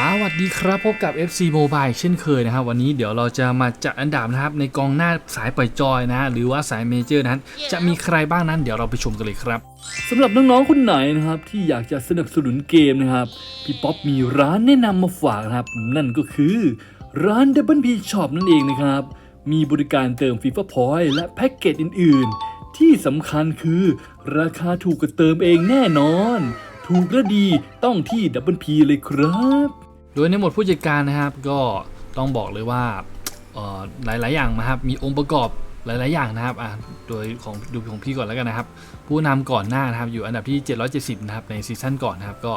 สวัสดีครับพบกับ FC Mobile เช่นเคยนะครับ วันนี้เดี๋ยวเราจะมาจัดอันดับนะครับ ในกองหน้าสายปล่อยจอยนะฮะหรือว่าสายเมเจอร์นั้น จะมีใครบ้างนั้น เดี๋ยวเราไปชมกันเลยครับสำหรับน้องๆคนไหนนะครับ ที่อยากจะสนับสนุนเกมนะครับพี่ป๊อปมีร้านแนะนำมาฝากนะครับ นั่นก็คือร้าน Double P Shop นั่นเองนะครับ มีบริการเติม FIFA Point และแพ็กเกจอื่น ๆ ที่สำคัญคือ ราคาถูกกว่าเติมเองแน่นอนถูกและดีต้องที่ Double P เลยครับ โดยในหมวดผู้จัดการนะครับ ก็ต้องบอกเลยว่าหลาย ๆ อย่างนะครับ มีองค์ประกอบหลาย ๆ อย่างนะครับอะโดยของดูของพี่ก่อนแล้วกันนะครับ ผู้นำก่อนหน้านะครับ อยู่อันดับที่ 770 นะครับ ในซีซั่นก่อนนะครับ ก็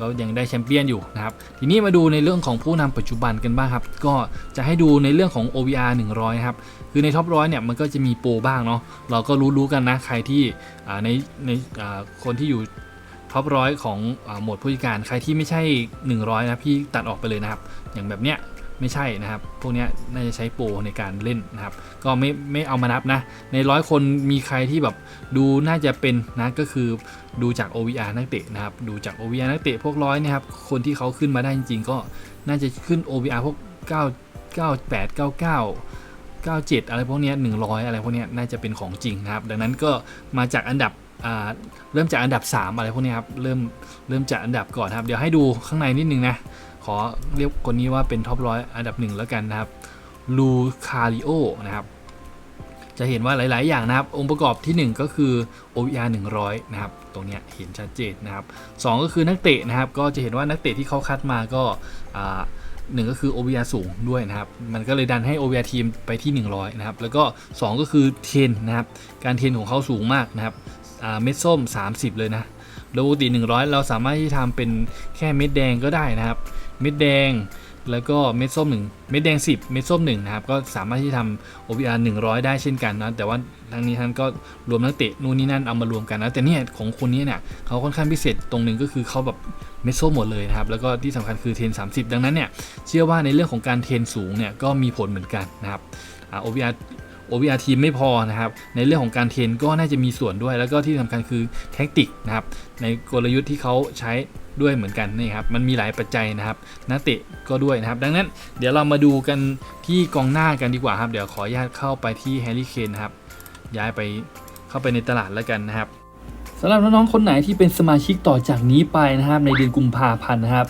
ก็ยังได้แชมเปี้ยนอยู่นะครับ ทีนี้มาดูในเรื่องของผู้นำปัจจุบันกันบ้างครับ ก็จะให้ดูในเรื่องของ OVR 100นะครับ คือในท็อปร้อยเนี่ยมันก็จะมีโปรบ้างเนาะ เราก็รู้ๆกันนะ ใครที่ในในคนที่อยู่ ท็อปร้อยของอาโหมดผู้จัดการใครที่ไม่ใช่ 100 นะพี่ตัดออกไปเลยนะครับ อย่างแบบเนี้ยไม่ใช่นะครับ พวกเนี้ยน่าจะใช้โปรในการเล่นนะครับ ก็ไม่ไม่เอามานับนะ ในร้อยคนมีใครที่แบบดูน่าจะเป็นนะก็คือดูจาก OVR นักเตะนะครับ ดูจาก OVR นักเตะพวกร้อยเนะครับ คนที่เขาขึ้นมาได้จริงๆ ก็น่าจะขึ้น OVR พวก 9 98 99 97 อะไรพวกเนี้ย100 อะไรพวกเนี้ยน่าจะเป็นของจริงนะครับ ดังนั้นก็มาจากอันดับ เริ่มจากอันดับ 3 อะไรพวกนี้ครับ เริ่มเริ่มจากอันดับก่อนครับ เดี๋ยวให้ดูข้างในนิดนึงนะ ขอเรียกคนนี้ว่าเป็นท็อปร้อยอันดับหนึ่งแล้วกันนะครับลูคาริโอนะครับ จะเห็นว่าหลาย ๆ อย่างนะครับ องค์ประกอบทีหนึ่1 ก็คือ OVR 100 นะครับ ตรงเนี้ยเห็นชัดเจนนะครับสองก็คือนักเตะนะครับ ก็จะเห็นว่านักเตะที่เขาคัดมาก็หนึ่งก็คือ OVR สูงด้วยนะครับ มันก็เลยดันให้ OVR ทีมไปที่ 100 นะครับ แล้วก็ 2 ก็คือเทนนะครับ การเทนของเขาสูงมากนะครับ เม็ดส้ม 30 เลยนะโดยปกติ 100 เราสามารถที่ทำเป็นแค่เม็ดแดงก็ได้นะครับ เม็ดแดงแล้วก็เม็ดส้ม 1 เม็ดแดง 10 เม็ดส้ม1นะครับก็สามารถที่ทำ OVR 100 ได้เช่นกันนะแต่ว่าทั้งนี้ท่านก็รวมนักเตะนู่นนี่นั่นเอามารวมกันนะแต่เนี่ยของคนนี้เนี่ยเขาค่อนข้างพิเศษตรงหนึ่งก็คือเขาแบบเม็ดส้มหมดเลยนะครับแล้วก็ที่สำคัญคือเทรน30 ดังนั้นเนี่ยเชื่อว่าในเรื่องของการเทรนสูงเนี่ยก็มีผลเหมือนกันนะครับอ่ OVR OVR ทีมไม่พอนะครับ ในเรื่องของการเทรนก็น่าจะมีส่วนด้วย แล้วก็ที่สำคัญคือแท็กติกนะครับ ในกลยุทธ์ที่เขาใช้ด้วยเหมือนกันนี่ครับ มันมีหลายปัจจัยนะครับ นักเตะก็ด้วยนะครับ ดังนั้นเดี๋ยวเรามาดูกันที่กองหน้ากันดีกว่าครับ เดี๋ยวขออนุญาตเข้าไปที่แฮร์รี่เคนนะครับ ย้ายไปเข้าไปในตลาดแล้วกันนะครับสำหรับน้องๆคนไหนที่เป็นสมาชิกต่อจากนี้ไปนะครับ ในเดือนกุมภาพันธ์นะครับ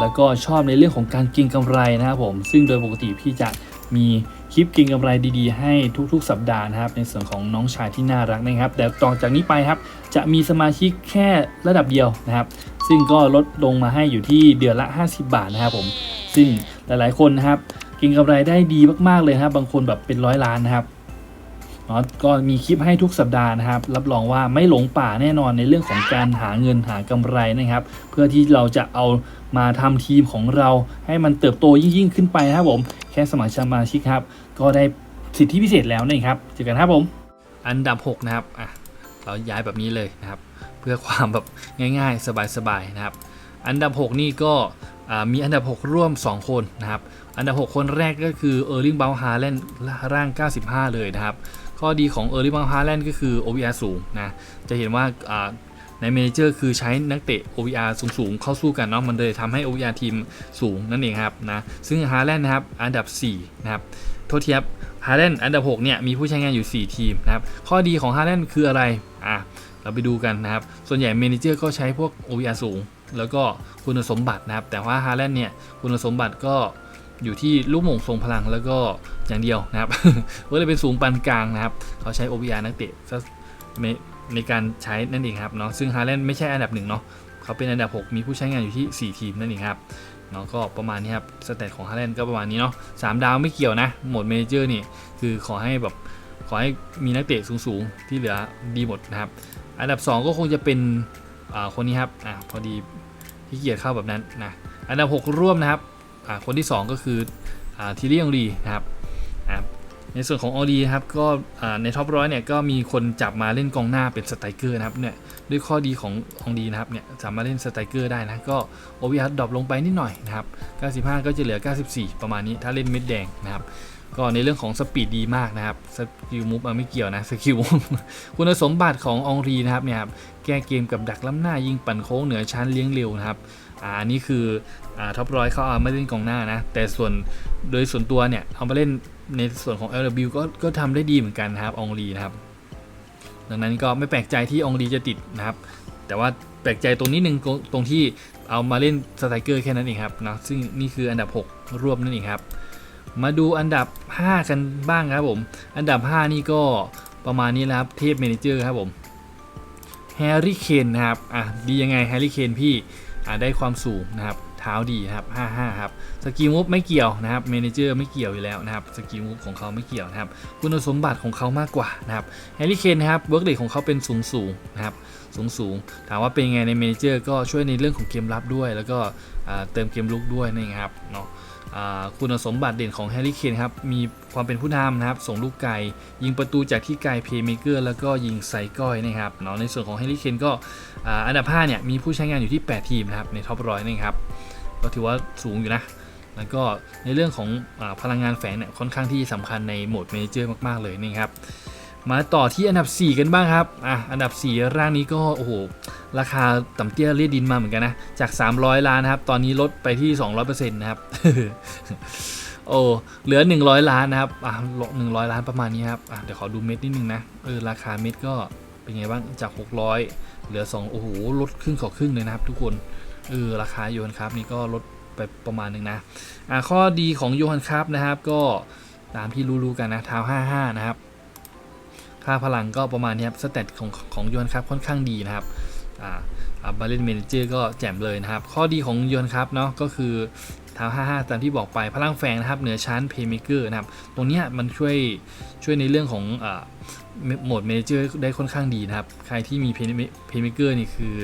แล้วก็ชอบในเรื่องของการก็งกำไรนะครับผม ซึ่งโดยปกติพี่จะมี คลิปก็งกำไรดีๆ ให้ทุกๆ สัปดาห์นะครับ ในส่วนของน้องชายที่น่ารักนะครับ แต่ต่อจากนี้ไปครับ จะมีสมาชิกแค่ระดับเดียวนะครับ ซึ่งก็ลดลงมาให้อยู่ที่เดือนละ 50 บาทนะครับผม ซึ่งหลายๆคนนะครับก็งกำไรได้ดีมากๆเลยครับบางคนแบบเป็นร้อยล้านนะครับเนาะก็มีคลิปให้ทุกสัปดาห์นะครับ รับรองว่าไม่หลงป่าแน่นอนในเรื่องของการหาเงินหากำไรนะครับ เพื่อที่เราจะเอามาทำทีมของเราให้มันเติบโตยิ่งๆ ขึ้นไปนะครับผม แค่สมัครสมาชิกครับ ก็ได้สิทธิพิเศษแล้วนี่ครับเจอกันครับผม อันดับ 6 นะครับอะเราย้ายแบบนี้เลยนะครับ เพื่อความแบบง่ายๆ สบายๆนะครับ อันดับ 6 นี่ก็มีอันดับ 6 ร่วม 2 คนนะครับ อันดับ 6 คนแรกก็คือเออร์ลิงเบลฮาแลนด์ร่าง 95 เลยนะครับ ข้อดีของเออร์ลิงเบลฮาแลนด์ก็คือ OVR สูงนะ จะเห็นว่า ในเมเจอร์คือใช้นักเตะ OVR สูงๆ เข้าสู้กันเนาะมันเลยทำให้ OVR ทีมสูงนั่นเองครับนะซึ่งฮาแลนด์นะครับอันดับ 4 นะครับโทษทีครับฮาแลนด์อันดับ 6 เนี่ย มีผู้ใช้งานอยู่ 4 ทีมนะครับ ข้อดีของฮาแลนด์คืออะไรอะเราไปดูกันนะครับ ส่วนใหญ่เมเนเจอร์ก็ใช้พวก OVR สูง แล้วก็คุณสมบัตินะครับ แต่ว่าฮาแลนด์เนี่ยคุณสมบัติก็อยู่ที่ลูกหม่งทรงพลังแล้วก็อย่างเดียวนะครับก็เลยเป็นสูงปานกลางนะครับ เขาใช้ OVR นักเตะซะ ในการใช้นั่นเองครับเนาะซึ่งฮาแลนด์ไม่ใช่อันดับหนึ่งเนาะเขาเป็นอันดับ 6 มีผู้ใช้งานอยู่ที่ 4 ทีมนั่นเองครับเนาะก็ประมาณนี้ครับสเตตของฮาแลนด์ก็ประมาณนี้เนาะสามดาวไม่เกี่ยวนะโหมดเมเจอร์นี่คือขอให้แบบขอให้มีนักเตะสูงๆ ที่เหลือดีหมดนะครับ อันดับ 2 ก็คงจะเป็นอ่าคนนี้ครับอ่าพอดีที่เกียจเข้าแบบนั้นนะอันดับ 6 ร่วมนะครับอ่าคนที่ 2 ก็คืออ่าทีเรียงรีนะครับอ่า ในส่วนของออดีครับก็ในท็อปร้อยเนี่ยก็มีคนจับมาเล่นกองหน้าเป็นสไตรเกอร์นะครับเนี่ยด้วยข้อดีขององดีนะครับเนี่ยสามารถเล่นสไตรเกอร์ได้นะก็ OVR ดรอปลงไปนิดหน่อยนะครับ 95 ก็จะเหลือ 94 ประมาณนี้ถ้าเล่นเม็ดแดงนะครับก็ในเรื่องของสปีดดีมากนะครับสกิลมูฟไม่เกี่ยวนะสกิลคุณสมบัติขององรีนะครับเนี่ยครับแก้เกมกับดักล้ำหน้ายิงปั่นโค้งเหนือชั้นเลี้ยงเร็วนะครับอันนี้คืออ่าท็อปร้อยเขาเอามาเล่นกองหน้านะแต่ส่วนโดยส่วนตัวเนี่ยเอามาเล่น ในส่วนของ LW ก็ก็ทำได้ดีเหมือนกันนะครับองลีนะครับ ดังนั้นก็ไม่แปลกใจที่องลีจะติดนะครับ แต่ว่าแปลกใจตรงนี้หนึ่งตรงที่เอามาเล่นสไตรเกอร์แค่นั้นเองครับนะซึ่งนี่คืออันดับ 6รวมนั่นเองครับ มาดูอันดับ 5 กันบ้างครับผม อันดับ 5 นี่ก็ประมาณนี้แหละครับ เทพเมเนเจอร์ครับผมแฮร์รี่เคนนะครับ อะ ดียังไงแฮร์รี่เคนพี่ อะ ได้ความสูงนะครับ เท้าดีครับ 55 ครับ สกิลมูฟไม่เกี่ยวนะครับเมเนเจอร์ไม่เกี่ยวอยู่แล้วนะครับ สกิลมูฟของเขาไม่เกี่ยวนะครับ คุณสมบัติของเขามากกว่านะครับ แฮร์รี่เคนนะครับ เวิร์กเดทของเขาเป็นสูงสูงนะครับ สูงสูง ถามว่าเป็นไงในเมเนเจอร์ก็ช่วยในเรื่องของเกมรับด้วย แล้วก็เติมเกมลุกด้วยนะครับ เนาะ คุณสมบัติเด่นของแฮร์รี่เคนครับ มีความเป็นผู้นำนะครับ ส่งลูกไกล ยิงประตูจากที่ไกลเพย์เมเกอร์แล้วก็ยิงไซก้อยนะครับเนาะในส่วนของแฮร์รี่เคนก็อันดับ5เนี่ยมีผู้ใช้งานอยู่ที่ 8 ทีมนะครับในท็อปร้อยนะครับก็ถือว่าสูงอยู่นะ แล้วก็ในเรื่องของอพลังงานแฝงเนี่ยค่อนข้างที่สำคัญในโหมดเมเจอร์มาก ๆ เลยนี่ครับ มาต่อที่อันดับ 4 กันบ้างครับ อะ อันดับ 4 ร่างนี้ก็ โอ้โห ราคาต่ำเตี้ยเลียดดินมาเหมือนกันนะ จาก 300 ล้านนะครับ ตอนนี้ลดไปที่ 200%นะครับ โอ้ เหลือ 100 ล้านนะครับ อะลด100ล้านประมาณนี้ครับ อะ เดี๋ยวขอดูเม็ดนิดนึงนะ เออ ราคาเม็ดก็เป็นไงบ้าง จาก 600 เหลือ 2 โอ้โห ลดครึ่งต่อครึ่งเลยนะครับ ทุกคน เออ ราคาโยนครับ นี่ก็ลดไปประมาณนึงนะ อะ ข้อดีของโยนครับนะครับ ก็ตามที่รู้ๆกันนะเท้า55 นะครับ ค่าพลังก็ประมาณนี้ครับสเตตของของยวนครับค่อนข้างดีนะครับอ่าอ่าบาเลนเมนเจอร์ก็แจ่มเลยนะครับ ข้อดีของยนต์ครับเนาะก็คือเท้า55 ตามที่บอกไปพลังแฝงนะครับ เหนือชั้นเพย์เมเกอร์นะครับ ตรงนี้มันช่วยช่วยในเรื่องของอ่าโหมดเมเจอร์ได้ค่อนข้างดีนะครับ ใครที่มีเพย์เมเกอร์นี่คือ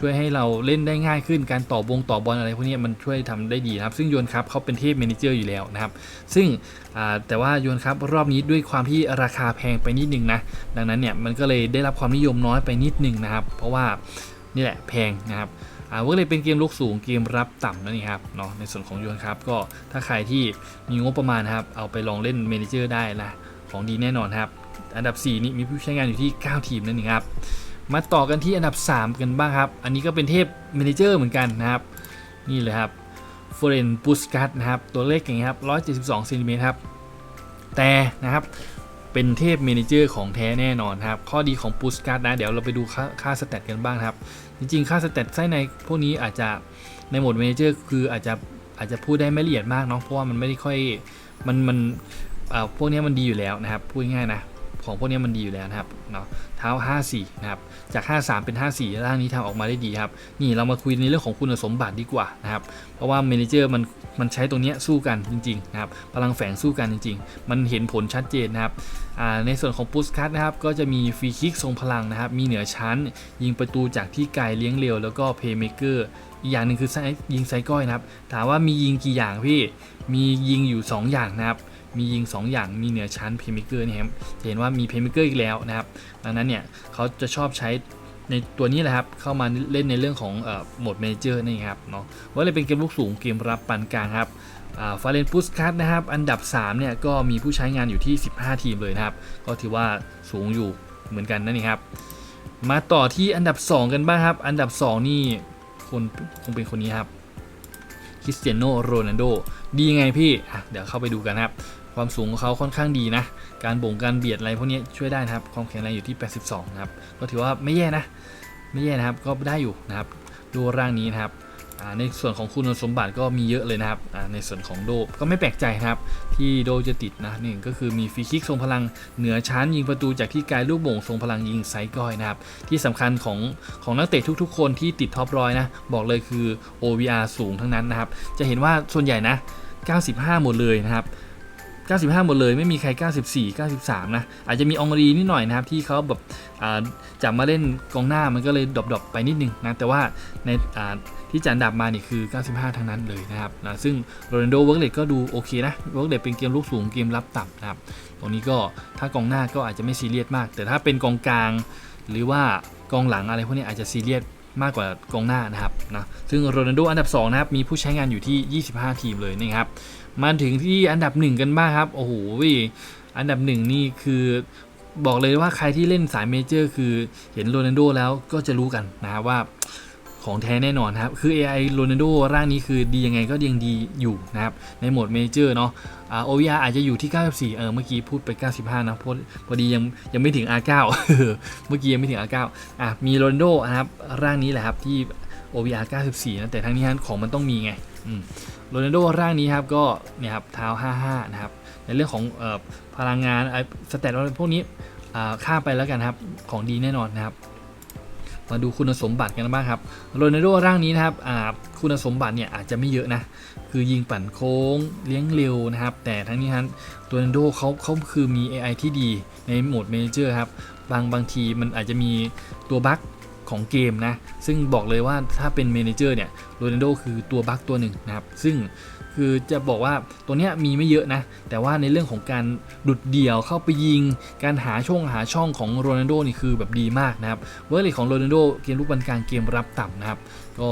ช่วยให้เราเล่นได้ง่ายขึ้นการต่อบงต่อบอลอะไรพวกนี้มันช่วยทำได้ดีนะครับ ซึ่งยนครับเขาเป็นเทพเมนเจอร์อยู่แล้วนะครับ ซึ่งแต่ว่ายนครับรอบนี้ด้วยความที่ราคาแพงไปนิดนึงนะดังนั้นเนี่ยมันก็เลยได้รับความนิยมน้อยไปนิดนึงนะครับ เพราะว่านี่แหละแพงนะครับอ่าก็เลยเป็นเกมลุกสูงเกมรับต่ำนั่นเองครับเนาะในส่วนของยนครับก็ถ้าใครที่มีงบประมาณครับเอาไปลองเล่นเมนเจอร์ได้นะของดีแน่นอนครับ อันดับ 4 นี่มีผู้ใช้งานอยู่ที่ 9 ทีมนั่นเองครับ มาต่อกันที่อันดับ 3 กันบ้างครับ อันนี้ก็เป็นเทพเมนเจอร์เหมือนกันนะครับ นี่เลยครับเฟรนปูสกัตนะครับ ตัวเลขอย่างนี้ครับ 172เซนติเมตรครับ แต่นะครับ เป็นเทพเมเนเจอร์ของแท้แน่นอนครับ ข้อดีของปูสกัตนะ เดี๋ยวเราไปดูค่าค่าสเตตกันบ้างครับ จริงๆ ค่าสเตตไส้ในพวกนี้อาจจะในโหมดเมเนเจอร์คืออาจจะอาจจะพูดได้ไม่ละเอียดมากเนาะ เพราะว่ามันไม่ได้ค่อยมันมันอ่าพวกนี้มันดีอยู่แล้วนะครับ พูดง่ายนะ ของพวกนี้มันดีอยู่แล้วนะครับเนาะเท้า 54 นะครับ จาก 53 เป็น 54ร่างนี้ทำออกมาได้ดีครับ นี่เรามาคุยในเรื่องของคุณสมบัติดีกว่านะครับ เพราะว่าเมนเจอร์มันมันใช้ตรงนี้สู้กันจริงๆนะครับพลังแฝงสู้กันจริง ๆ มันเห็นผลชัดเจนนะครับในส่วนของปูสคัตนะครับก็จะมีฟรีคิกทรงพลังนะครับ มีเหนือชั้น ยิงประตูจากที่ไกลเลี้ยงเร็วแล้วก็เพย์เมเกอร์อีกอย่างหนึ่งคือยิงไซก้อยนะครับ ถามว่ามียิงกี่อย่างพี่ มียิงอยู่ 2 อย่างนะครับ มียิง 2 อย่างมีเหนือชั้นเพย์เมเกอร์นี่ครับจะเห็นว่ามีเพย์เมเกอร์อีกแล้วนะครับดังนั้นเนี่ยเขาจะชอบใช้ในตัวนี้แหละครับ เข้ามาเล่นในเรื่องของโหมดเมเจอร์นี่ครับเนาะว่าเลยเป็นเกมลูกสูงเกมรับปานกลางครับฟาเรนพุสคัตนะครับ อันดับ 3 เนี่ย ก็มีผู้ใช้งานอยู่ที่ 15 ทีมเลยนะครับ ก็ถือว่าสูงอยู่เหมือนกันนั่นเองครับ มาต่อที่อันดับ 2 กันบ้างครับ อันดับ 2 นี่คนคงเป็นคนนี้ครับคริสเตียโนโรนัลโดดียังไงพี่ เดี๋ยวเข้าไปดูกันครับ ความสูงของเขาค่อนข้างดีนะ การบ่งการเบียดอะไรพวกนี้ช่วยได้นะครับ ความแข็งแรงอยู่ที่ 82 นะครับ ก็ถือว่าไม่แย่นะ ไม่แย่นะครับ ก็ได้อยู่นะครับ ดูร่างนี้นะครับในส่วนของคุณสมบัติก็มีเยอะเลยนะครับ ในส่วนของโดก็ไม่แปลกใจนะครับ ที่โดจะติดนะนี่ก็คือมีฟรีคิกทรงพลังเหนือชั้นยิงประตูจากที่ไกลลูกโป่งทรงพลังยิงไซก้อยนะครับ ที่สำคัญของของนักเตะทุกๆ คนที่ติดท็อปร้อยนะ บอกเลยคือ OVR สูงทั้งนั้นนะครับ จะเห็นว่าส่วนใหญ่นะ 95 หมดเลยนะครับ 95 หมดเลยไม่มีใคร 94 93 นะ อาจจะมีองรีนิดหน่อยนะครับ ที่เขาแบบจับมาเล่นกองหน้ามันก็เลยดรอปๆไปนิดนึงนะ แต่ว่าในที่จันดับมานี่คือ 95 ทั้งนั้นเลยนะครับนะซึ่งโรนัลโดเวิร์กเลตก็ดูโอเคนะเวิร์กเลตเป็นเกมลูกสูงเกมรับต่ำนะครับ ตรงนี้ก็ถ้ากองหน้าก็อาจจะไม่ซีเรียสมาก แต่ถ้าเป็นกองกลาง หรือว่ากองหลังอะไรพวกนี้อาจจะซีเรียส มากกว่ากองหน้านะครับนะซึ่งโรนัลโดอันดับ2นะครับมีผู้ใช้งานอยู่ที่ 25 ทีมเลยนะครับมาถึงที่อันดับ 1 กันบ้างครับโอ้โหอันดับ 1 นี่คือบอกเลยว่าใครที่เล่นสายเมเจอร์ คือเห็นโรนัลโดแล้วก็จะรู้กันนะว่า ของแท้แน่นอนครับ คือ AI โรนัลโดร่างนี้คือดียังไงก็ยังดีอยู่นะครับ ในโหมดเมเจอร์เนาะโอ่า OVR อาจจะอยู่ที่ 94 เออ เมื่อกี้พูดไป 95 นะพราะพอดียังยังไม่ถึง R9 เมื่อกี้ยังไม่ถึง R9 อะ มีโรนัลโดนะครับ ร่างนี้แหละครับที่ OVR 94 นะ แต่ทั้งนี้ทั้งของมันต้องมีไงโรนัลโดร่างนี้ครับก็เนี่ยครับเท้า 55 นะครับ ในเรื่องของออพลังงานสเตตอะไรพวกนี้อ่าข้าไปแล้วกันครับ ของดีแน่นอนนะครับ มาดูคุณสมบัติกันบ้างครับโรนัลโดร่างนี้นะครับคุณสมบัติเนี่ยอาจจะไม่เยอะนะ คือยิงปั่นโค้งเลี้ยงเร็วนะครับ แต่ทั้งนี้ทั้งโรนัลโดเขาเขาคือมี AI ที่ดีในโหมดเมเจอร์ครับ บางบางทีมันอาจจะมีตัวบั๊ก ของเกมนะ ซึ่งบอกเลยว่าถ้าเป็นเมนเจอร์เนี่ยโรนัลโดคือตัวบั๊กตัวหนึ่งนะครับ ซึ่งคือจะบอกว่าตัวเนี้ยมีไม่เยอะนะ แต่ว่าในเรื่องของการดุดเดี่ยวเข้าไปยิง การหาช่องหาช่องของโรนัลโดนี่คือแบบดีมากนะครับเวอร์ลีของโรนัลโดเกมลุกบอลกลางเกมรับต่ำนะครับ ก็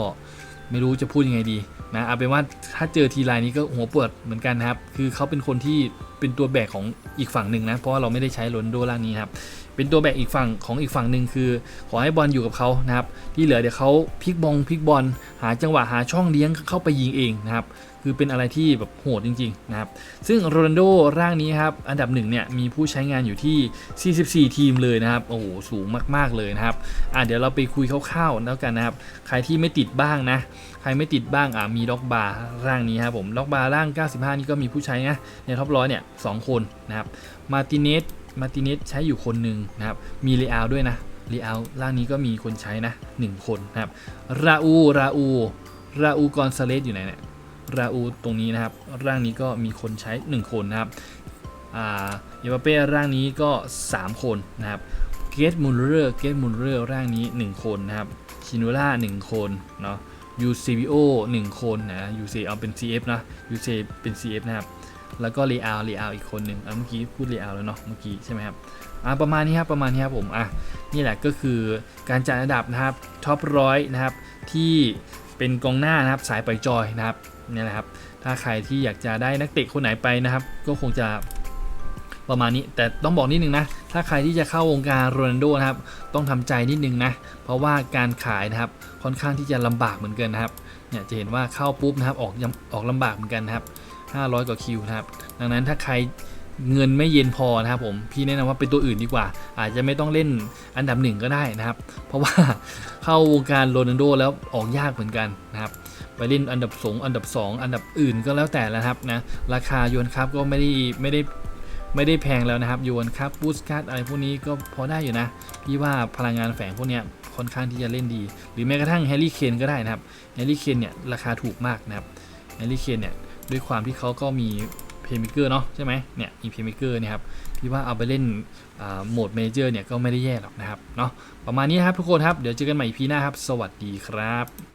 ไม่รู้จะพูดยังไงดีนะเอาเป็นว่าถ้าเจอทีไรนี้ก็หัวปวดเหมือนกันนะครับ คือเขาเป็นคนที่เป็นตัวแบกของอีกฝั่งหนึ่งนะ เพราะว่าเราไม่ได้ใช้โรนัลโดร่างนี้ครับ เป็นตัวแบกอีกฝั่งของอีกฝั่งหนึ่งคือ ขอให้บอลอยู่กับเขานะครับ ที่เหลือเดี๋ยวเขาพลิกบอลพลิกบอล หาจังหวะหาช่องเลี้ยงเข้าไปยิงเองนะครับ คือเป็นอะไรที่แบบโหดจริงๆนะครับ ซึ่งโรนัลโดร่างนี้ครับ อันดับหนึ่งเนี่ยมีผู้ใช้งานอยู่ที่ 44 ทีมเลยนะครับ โอ้โห สูงมากๆเลยนะครับ อะเดี๋ยวเราไปคุยคร่าวๆแล้วกันนะครับ ใครที่ไม่ติดบ้างนะใครไม่ติดบ้างอะมีล็อกบาร์ร่างนี้ครับผมล็อกบาร์ร่าง 95 นี่ก็มีผู้ใช้นะในท็อปร้อยเนี่ยสองคนนะครับมาติเนส มาติเนสใช้อยู่คนหนึ่งนะครับ มีเลอาด้วยนะเลอาร่างนี้ก็มีคนใช้นะหนึ่งคนนะครับ ราอู ราอู ราอูกอนซาเลสอยู่ไหนเนี่ย ราอูตรงนี้นะครับ ร่างนี้ก็มีคนใช้ 1 คนนะครับ อ่าเยาเป้ร่างนี้ก็ 3 คนนะครับ เกตมูลเลอร์ เกตมูลเลอร์ร่างนี้ 1 คนนะครับ ชินูล่า1คนเนาะยูซีบีโอ1คนนะยูซีเอาเป็น CF นะยูซีเป็น CF นะครับ แล้วก็เลอาเลอาอีกคนหนึ่งอะเมื่อกี้พูดเลอาแล้วเนาะเมื่อกี้ใช่ไหมครับอ่าประมาณนี้ครับประมาณนี้ครับผมอะนี่แหละก็คือการจัดอันดับนะครับท็อปร้อยนะครับที่เป็นกองหน้านะครับสายปล่อยจอยนะครับนี่แหละครับถ้าใครที่อยากจะได้นักเตะคนไหนไปนะครับ ก็คงจะประมาณนี้แต่ต้องบอกนิดนึงนะ ถ้าใครที่จะเข้าวงการโรนัลโดนะครับ ต้องทำใจนิดนึงนะ เพราะว่าการขายนะครับค่อนข้างที่จะลำบากเหมือนกันนะครับเนี่ยจะเห็นว่าเข้าปุ๊บนะครับออกยังออกลำบากเหมือนกันนะครับ 500 กว่าคิวนะครับ ดังนั้นถ้าใครเงินไม่เย็นพอนะครับผม พี่แนะนำว่าเป็นตัวอื่นดีกว่า อาจจะไม่ต้องเล่นอันดับหนึ่งก็ได้นะครับ เพราะว่าเข้าวงการโรนัลโดแล้วออกยากเหมือนกันนะครับ ไปเล่นอันดับสองอันดับ 2 อันดับอื่นก็แล้วแต่แล้วครับนะ ราคาโยนครับก็ไม่ได้ไม่ได้ไม่ได้แพงแล้วนะครับโยนครับบูสคัตอะไรพวกนี้ก็พอได้อยู่นะ พี่ว่าพลังงานแฝงพวกเนี้ยค่อนข้างที่จะเล่นดี หรือแม้กระทั่งแฮร์รี่เคนก็ได้นะครับ แฮร์รี่เคนเนี่ยราคาถูกมากนะครับ แฮร์รี่เคนเนี่ย ด้วยความที่เขาก็มีเพย์ a เกอร์เนาะใช่ไหมเนี่ยมีเพย์ a เกอร์เนี่ยครับพี่ว่าเอาไปเล่นโหมดเมเจอร์เนี่ยก็ไม่ได้แย่หรอกนะครับเนาะประมาณนี้ครับทุกคนครับ เดี๋ยวเจอกันใหม่พีหน้าครับ สวัสดีครับ